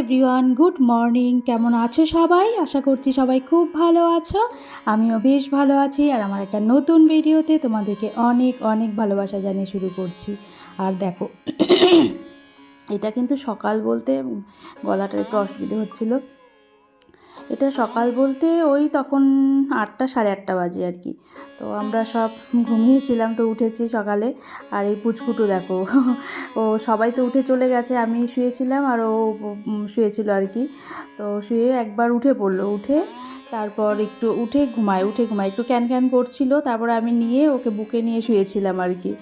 Everyone good morning কেমন আছো সবাই? আশা করছি সবাই খুব ভালো আছো। আমিও বেশ ভালো আছি। আর আমার একটা নতুন ভিডিওতে তোমাদেরকে অনেক অনেক ভালোবাসা জানিয়ে শুরু করছি। আর দেখো, এটা কিন্তু সকাল বলতে গলাটার একটু অসুবিধে হচ্ছিল। এটা সকাল বলতে ওই তখন আটটা, সাড়ে আটটা বাজে আর কি। তো আমরা সব ঘুমিয়েছিলাম, তো উঠেছি সকালে। আর এই পুচকুটু দেখো, ও সবাই তো উঠে চলে গেছে, আমি শুয়েছিলাম আর ও শুয়েছিল আর কি। তো শুয়ে একবার উঠে পড়ল, উঠে তারপর একটু উঠে ঘুমায় উঠে ঘুমায়, একটু ক্যান ক্যান করছিল, তারপর আমি নিয়ে ওকে বুকে নিয়ে শুয়েছিলাম আর কি।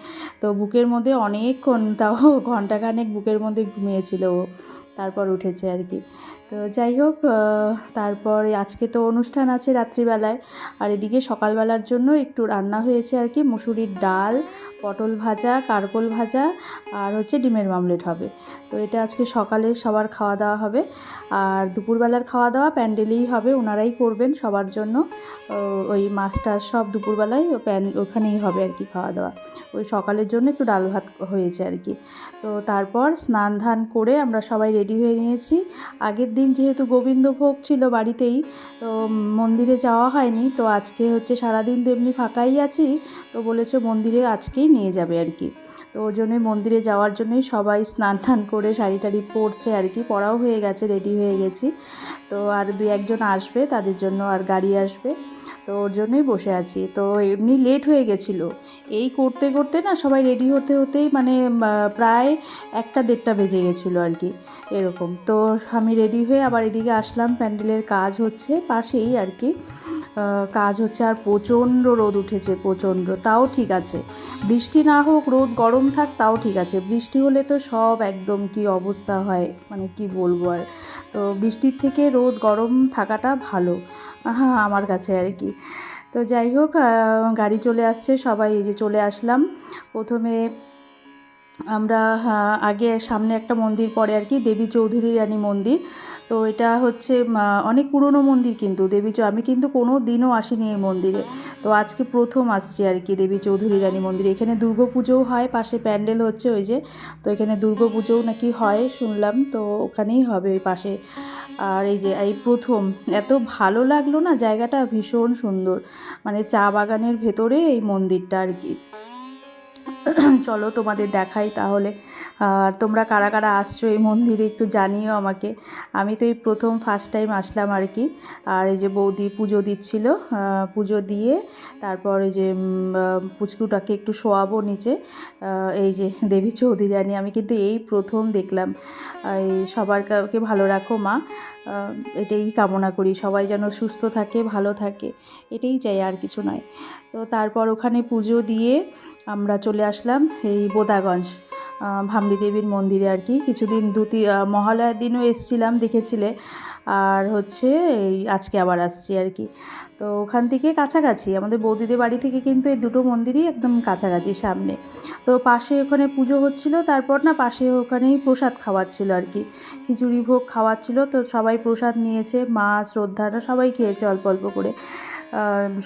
তো বুকের মধ্যে অনেকক্ষণ, তাও ঘন্টাখানেক বুকের মধ্যে ঘুমিয়েছিল ও, তারপর উঠেছে আর কি। তো যাই হোক তারপর আজকে তো অনুষ্ঠান আছে রাত্রিবেলায়। আর এদিকে সকালবেলার জন্য একটু রান্না হয়েছে আর কি, মুসুরির ডাল, পটল ভাজা, কারকোল ভাজা আর হচ্ছে ডিমের মামলেট হবে। তো এটা আজকে সকালে সবার খাওয়া দাওয়া হবে। আর দুপুরবেলার খাওয়া দাওয়া প্যান্ডেলেই হবে, ওনারাই করবেন সবার জন্য। ওই মাছটা সব দুপুরবেলায় প্যান, ওখানেই হবে আর কি খাওয়া দাওয়া। ওই সকালের জন্য একটু ডাল ভাত হয়েছে আর কি। তো তারপর স্নান ধান করে আমরা সবাই রেডি হয়ে নিয়েছি। আগের দিন যেহেতু গোবিন্দভোগ ছিল বাড়িতেই, তো মন্দিরে যাওয়া হয়নি, তো আজকে হচ্ছে সারাদিন তো এমনি ফাঁকাই আছি, তো বলেছে মন্দিরে আজকেই নিয়ে যাবে আর কি। তো ওর জন্যই মন্দিরে যাওয়ার জন্যই সবাই স্নান টান করে শাড়ি টাড়ি পরছে আর কি, পরাও হয়ে গেছে রেডি হয়ে গেছি। তো আর দু একজন আসবে, তাদের জন্য আর গাড়ি আসবে। তো ওর জন্যই বসে আছি। তো এমনি লেট হয়ে গেছিল। এই করতে করতে না সবাই রেডি হতে হতেই মানে প্রায় একটা দেড়টা বেজে গেছিল আর কি, এরকম। তো আমি রেডি হয়ে আবার এদিকে আসলাম, প্যান্ডেলের কাজ হচ্ছে পাশেই আর কি। কাজ হচ্ছে আর প্রচণ্ড রোদ উঠেছে, প্রচণ্ড। তাও ঠিক আছে। বৃষ্টি না হোক, রোদ গরম থাক, তাও ঠিক আছে। বৃষ্টি হলে তো সব একদম কি অবস্থা হয় মানে কি বলব আর। তো বৃষ্টির থেকে রোদ গরম থাকাটা ভালো। আমার কাছে আর কি। তো যাই হোক গাড়ি চলে আসছে, সবাই এই যে চলে আসলাম। প্রথমে আমরা আগে সামনে একটা মন্দির, পরে আর কি দেবী চৌধুরী রানী মন্দির। তো এটা হচ্ছে অনেক পুরনো মন্দির কিন্তু। দেবী আমি কিন্তু কোনো দিনও আসিনি এই মন্দিরে। তো আজকে প্রথম আসছি আর কি দেবী চৌধুরী রানী মন্দিরে। এখানে দুর্গা পুজোও হয়, পাশে প্যান্ডেল হচ্ছে ওই যে। তো এখানে দুর্গা পুজোও নাকি হয়, শুনলাম। তো ওখানেই হবে ওই পাশে। আর এই যে, এই প্রথম। এত ভালো লাগল না, জায়গাটা ভীষণ সুন্দর। মানে চা বাগানের ভেতরে এই মন্দিরটা আর কি। চলো তোমাদের দেখাই তাহলে। আর তোমরা কারা কারা আসছো এই মন্দিরে একটু জানিও আমাকে। আমি তো এই প্রথম ফার্স্ট টাইম আসলাম আর কি। আর এই যে বৌদি পুজো দিচ্ছিল পুজো দিয়ে তারপর এই যে পুচকুটাকে একটু শোয়াবো নিচে। এই যে দেবী চৌধুরী রানী আমি কিন্তু এই প্রথম দেখলাম। এই সবার কাউকে ভালো রাখো মা। এটাই কামনা করি, সবাই যেন সুস্থ থাকে, ভালো থাকে। এটাই চাই আর কিছু নয়। তো তারপর ওখানে পুজো দিয়ে আমরা চলে আসলাম এই বোদাগঞ্জ ভামলি দেবীর মন্দিরে আর কি। কিছুদিন দুটি মহালয়ার দিনও এসছিলাম, দেখেছিলে। আর হচ্ছে এই আজকে আবার আসছি আর কি। তো ওখান থেকে কাছাকাছি, আমাদের বৌদিদের বাড়ি থেকে কিন্তু এই দুটো মন্দিরই একদম কাছাকাছি, সামনে। তো পাশে ওখানে পুজো হচ্ছিল, তারপর না পাশে ওখানেই প্রসাদ খাওয়াচ্ছিল আর কি। খিচুড়ি ভোগ খাওয়াচ্ছিল, তো সবাই প্রসাদ নিয়েছে, মা শ্রদ্ধারা সবাই খেয়েছে অল্প অল্প করে।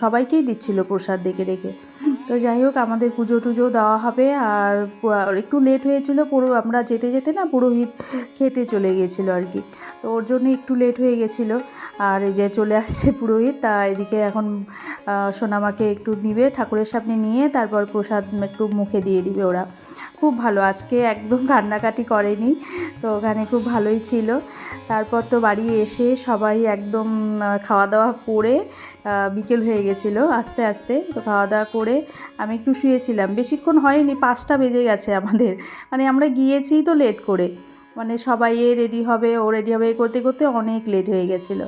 সবাইকেই দিচ্ছিল প্রসাদ ডেকে ডেকে তো যাই হোক, আমাদের পুজো টুজো দেওয়া হবে। আর একটু লেট হয়েছিল, পুরো আমরা যেতে যেতে না পুরোহিত খেতে চলে গিয়েছিল আর কি। তো ওর জন্য একটু লেট হয়ে গেছিল। আর এই যে চলে আসছে পুরোহিত, তা এদিকে এখন সোনামাকে একটু দিবে, ঠাকুরের সামনে নিয়ে, তারপর প্রসাদ একটু মুখে দিয়ে দিবে ওরা। খুব ভালো, আজকে একদম কান্নাকাটি করেনি, তো ওখানে খুব ভালোই ছিল। তারপর তো বাড়ি এসে সবাই একদম খাওয়া দাওয়া করে বিকেল হয়ে গেছিল আস্তে আস্তে, তো খাওয়া দাওয়া করে আমি একটু শুয়েছিলাম। বেশিক্ষণ হয়নি, পাঁচটা বেজে গেছে আমাদের মানে আমরা গিয়েছি তো লেট করে মানে সবাই এ রেডি হবে, ও রেডি হবে করতে করতে অনেক লেট হয়ে গেছিল।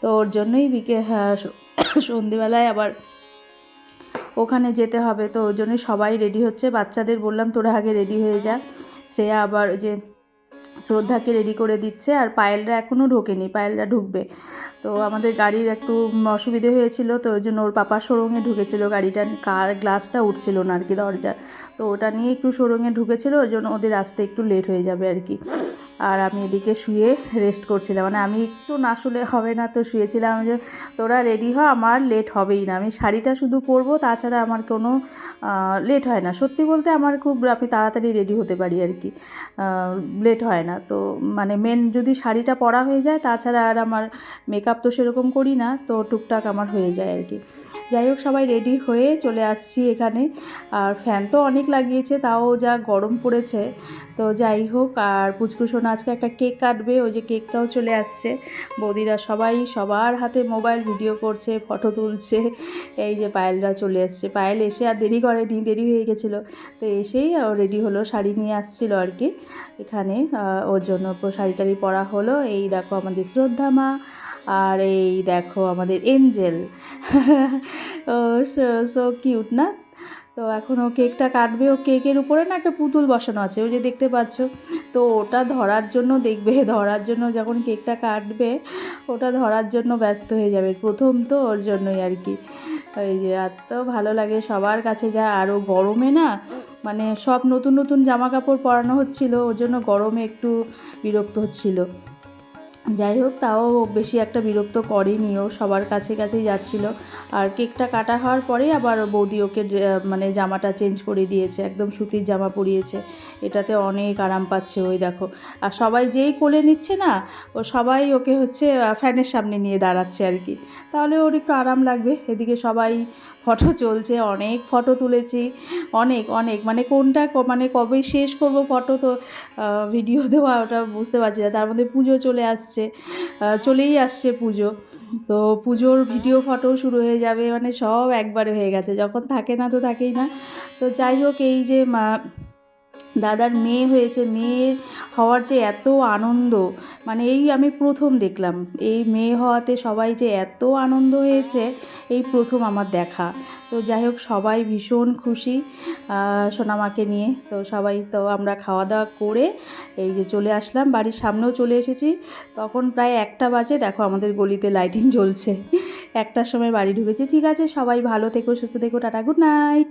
তো ওর জন্যই বিকেল হ্যাঁ সন্ধেবেলায় আবার ওখানে যেতে হবে। তো ওর জন্য সবাই রেডি হচ্ছে। বাচ্চাদের বললাম, তোরা আগে রেডি হয়ে যা। শ্রেয়া আবার যে শ্রদ্ধাকে রেডি করে দিচ্ছে। আর পায়েলরা এখনও ঢোকেনি, পায়েলরা ঢুকবে। তো আমাদের গাড়ির একটু অসুবিধে হয়েছিল, তো ওই জন্য ওর পাপা শোরুমে ঢুকেছিল। গাড়িটা কার গ্লাসটা উঠছিল না আর কি দরজা তো ওটা নিয়ে একটু শোরুমে ঢুকেছিল, ওই জন্য ওদের আসতে একটু লেট হয়ে যাবে আর কি। আর আমি এদিকে শুয়ে রেস্ট করছিলাম। মানে আমি একটু না শুলে হবে না তো শুয়েছিলাম যে, তোরা রেডি হ, আমার লেট হবেই না। আমি শাড়িটা শুধু পরবো, তাছাড়া আমার কোনো লেট হয় না। সত্যি বলতে আমার খুব আমি তাড়াতাড়ি রেডি হতে পারি আর কি। লেট হয় না। তো মানে মেন যদি শাড়িটা পরা হয়ে যায়, তাছাড়া আর আমার মেকআপ তো সেরকম করি না, তো টুকটাক আমার হয়ে যায় আর কি। যাই হোক, সবাই রেডি হয়ে চলে আসছি এখানে। আর ফ্যান তো অনেক লাগিয়েছে, তাও যা গরম পড়েছে। তো যাই হোক, আর পুচকুসোনা আজকে একটা কেক কাটবে, ওই যে কেকটাও চলে আসছে। বৌদিরা সবাই সবার হাতে মোবাইল ভিডিও করছে ফটো তুলছে। এই যে পায়েলরা চলে এসছে। পায়েল এসে আর দেরি করেনি, দেরি হয়ে গেছিল। তো এসেই রেডি হলো, শাড়ি নিয়ে আসছিল আর কি। এখানে ওর জন্য শাড়ি টাড়ি পরা হলো। এই দেখো আমাদের শ্রদ্ধা মা। আর এই দেখো আমাদের এঞ্জেল। ও, সো কিউট না? তো এখন ও কেকটা কাটবে। ও কেকের উপরে না একটা পুতুল বসানো আছে, ওই যে দেখতে পাচ্ছ? তো ওটা ধরার জন্য দেখবে, ধরার জন্য যখন কেকটা কাটবে, ওটা ধরার জন্য ব্যস্ত হয়ে যাবে। প্রথম তো ওর জন্যই আর কি। এই যে এত ভালো লাগে সবার কাছে যা আরও গরমে না মানে সব নতুন নতুন জামা কাপড় পরানো হচ্ছিল, ওর জন্য গরমে একটু বিরক্ত হচ্ছিল। যাই হোক, তাও বেশি একটা বিরক্ত করেনি ও, সবার কাছে কাছেই যাচ্ছিল। আর কেকটা কাটা হওয়ার পরে আবার বৌদি ওকে মানে জামাটা চেঞ্জ করে দিয়েছে, একদম সুতির জামা পরিয়েছে। এটাতে অনেক আরাম পাচ্ছে ওই দেখো। আর সবাই যেই কোলে নিচ্ছে না, ও সবাই ওকে হচ্ছে ফ্যানের সামনে নিয়ে দাঁড়াচ্ছে আর কি। তাহলে ওর একটু আরাম লাগবে। এদিকে সবাই ফটো চলছে, অনেক ফটো তুলেছি, অনেক অনেক। মানে কোনটা মানে কবে শেষ করব ফটো তো ভিডিও দেওয়া ওটা বুঝতে পারছি না। তার মধ্যে পুজো চলে আসছে চলেই আসছে পুজো। তো পুজোর ভিডিও ফটো শুরু হয়ে যাবে মানে সব একবারে হয়ে গেছে। যখন থাকে না তো থাকেই না। তো যাই হোক, এই যে মা দাদার মেয়ে হয়েছে, মেয়ে হওয়ার যে এত আনন্দ মানে এই আমি প্রথম দেখলাম। এই মেয়ে হওয়াতে সবাই যে এত আনন্দ হয়েছে, এই প্রথম আমার দেখা। তো যাই হোক, সবাই ভীষণ খুশি সোনামাকে নিয়ে। তো সবাই তো আমরা খাওয়া দাওয়া করে এই যে চলে আসলাম। বাড়ির সামনেও চলে এসেছি। তখন প্রায় একটা বাজে, দেখো আমাদের গলিতে লাইটিং জ্বলছে। একটার সময় বাড়ি ঢুকেছি। ঠিক আছে, সবাই ভালো থেকো, সুস্থ থেকো, টাটা, গুড নাইট।